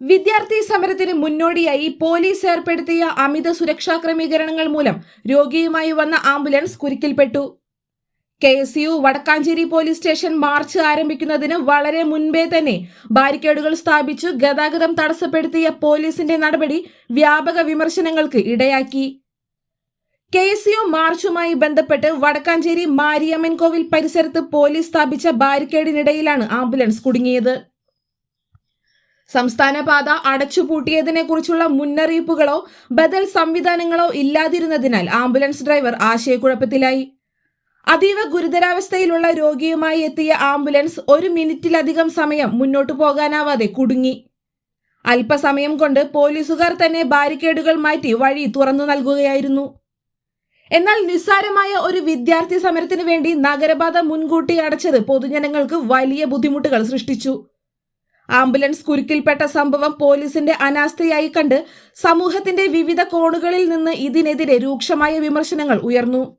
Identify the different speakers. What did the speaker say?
Speaker 1: വിദ്യാർത്ഥി സമരത്തിന് മുന്നോടിയായി പോലീസ് ഏർപ്പെടുത്തിയ അമിത സുരക്ഷാ ക്രമീകരണങ്ങൾ മൂലം രോഗിയുമായി വന്ന ambulance കുരുക്കിൽപ്പെട്ടു. K S U Vadakkanchery police station march ആരംഭിക്കുന്നതിന് വളരെ മുൻപേ തന്നെ ബാരിക്കേഡുകൾ സ്ഥാപിച്ചു ഗതാഗതം തടസ്സപ്പെടുത്തിയ പോലീസിന്റെ നടപടി വ്യാപക വിമർശനങ്ങൾക്ക് ഇടയാക്കി. കെ എസ് യു മാർച്ചുമായി ബന്ധപ്പെട്ട് വടക്കാഞ്ചേരി മാരിയമ്മൻ കോവിൽ പരിസരത്ത് പോലീസ് സ്ഥാപിച്ച ബാരിക്കേഡിനിടയിലാണ് ആംബുലൻസ് കുടുങ്ങിയത്. സംസ്ഥാന പാത അടച്ചുപൂട്ടിയതിനെ കുറിച്ചുള്ള മുന്നറിയിപ്പുകളോ ബദൽ സംവിധാനങ്ങളോ ഇല്ലാതിരുന്നതിനാൽ ആംബുലൻസ് ഡ്രൈവർ ആശയക്കുഴപ്പത്തിലായി. അതീവ ഗുരുതരാവസ്ഥയിലുള്ള രോഗിയുമായി എത്തിയ ആംബുലൻസ് ഒരു മിനിറ്റിലധികം സമയം മുന്നോട്ടു പോകാനാവാതെ കുടുങ്ങി. അല്പസമയം കൊണ്ട് പോലീസുകാർ തന്നെ ബാരിക്കേഡുകൾ മാറ്റി വഴി തുറന്നു നൽകുകയായിരുന്നു. എന്നാൽ നിസ്സാരമായ ഒരു വിദ്യാർത്ഥി സമരത്തിന് വേണ്ടി നഗരപാത മുൻകൂട്ടി അടച്ചത് പൊതുജനങ്ങൾക്ക് വലിയ ബുദ്ധിമുട്ടുകൾ സൃഷ്ടിച്ചു. ആംബുലൻസ് കുരുക്കിൽപ്പെട്ട സംഭവം പോലീസിന്റെ അനാസ്ഥയായി കണ്ട് സമൂഹത്തിന്റെ വിവിധ കോണുകളിൽ നിന്ന് ഇതിനെതിരെ രൂക്ഷമായ വിമർശനങ്ങൾ ഉയർന്നു.